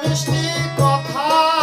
মিষ্টি কথা।